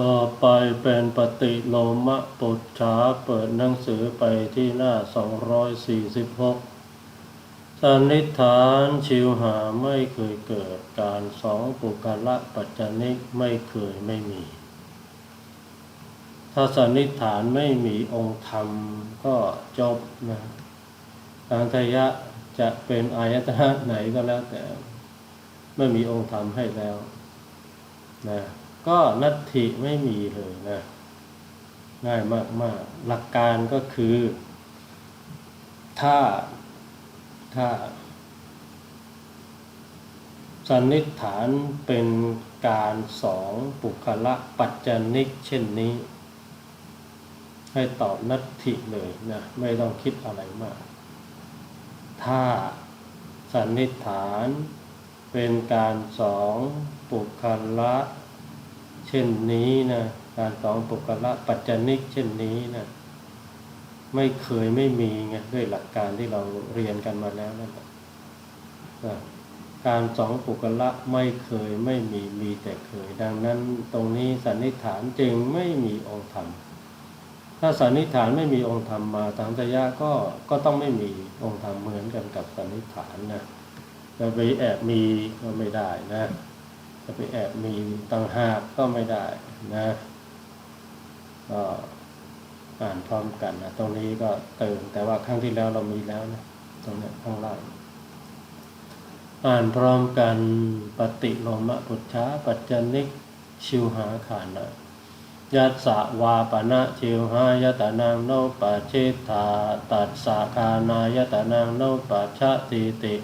ต่อไปเป็นปฏิโลมะปุจฉาเปิดหนังสือไปที่หน้า 246 สันนิษฐานชิวหาไม่เคยเกิดการสองปุกละปัจจนิกไม่เคยไม่มี ถ้าสันนิษฐานไม่มีองค์ธรรมก็จบนะการทยะจะเป็นอายตนะไหนก็แล้วแต่ ไม่มีองค์ธรรมให้แล้วนะ ก็นัตถิไม่มีเลยนะง่ายมากๆ หลักการก็คือ ถ้าถ้า สันนิษฐานเป็นการสองปุคละปัจจนิกเช่นนี้ ให้ตอบนัตถิเลยนะ ไม่ต้องคิดอะไรมาก ถ้าสันนิษฐานเป็นการสองปุคละ ช่นนี้นะการสองปุคละปัจจนิกเช่นนี้นะไม่เคยไม่มีไงด้วยหลักการที่เราเรียนกันมาแล้วนั่นแหละการสองปุคละไม่เคยไม่มีมีแต่เคย ดังนั้นตรงนี้สันนิษฐานจึงไม่มีองค์ธรรม ถ้าสันนิษฐานไม่มีองค์ธรรมมาทางตยะก็ก็ต้องไม่มีองค์ธรรมเหมือนกันกับสันนิษฐานนะจะไปแอบมีก็ไม่ได้นะ จะไปแอบมีต่างหากก็ไม่ได้นะก็อ่านพร้อมกันนะตรงนี้ก็เติมแต่ว่าครั้งที่แล้วเรามีแล้วนะตรงนี้ข้างล่างอ่านพร้อมกันปฏิโลมะปุจฉาปัจจนิกชิวหาขานะยัสสวาปณะชิวหายตานังโนปัจฉิตาตัสสะคานายตานังโนปัจฉติติ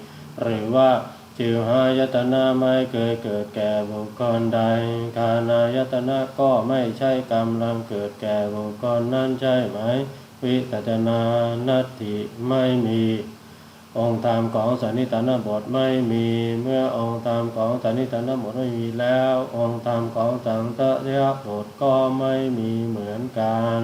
หรือว่า จิวหายตนะไม่เคยเกิดแก่บุคคลใดคานายตนะก็ไม่ใช่กำลังเกิดแก่บุคคลนั้นใช่ไหม วิตัจนานัตถิไม่มีองค์ธรรมของสันนิฏฐานบทไม่มีเมื่อองค์ธรรมของสันนิฏฐานบทไม่มีแล้ว องค์ธรรมของสังตยบทก็ไม่มีเหมือนกัน